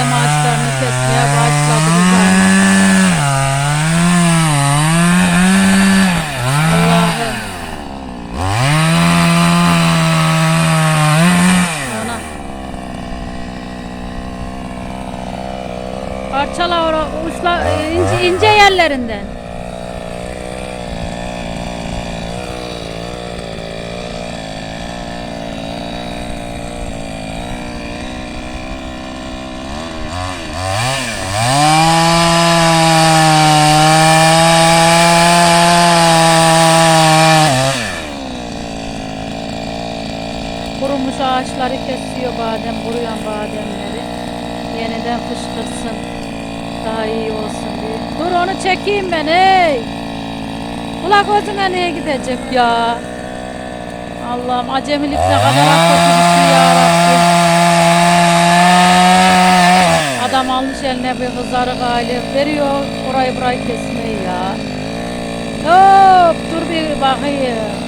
badem ağaçlarını kesmeye başladı bu zaman. Allah'ım. Ana. Parçala ora, uçla, ince, ince yerlerinden. Kurumuş ağaçları kesiyor badem, kuruyan bademleri. Yeniden fışkırsın. Daha iyi olsun diye. Dur onu çekeyim ben hey. Kulak gözüne neye gidecek ya? Allah'ım acemilik ne kadar şey ya. Adam almış eline bir kızarık aile veriyor orayı burayı kesmeyi ya. Hop dur bir bakayım.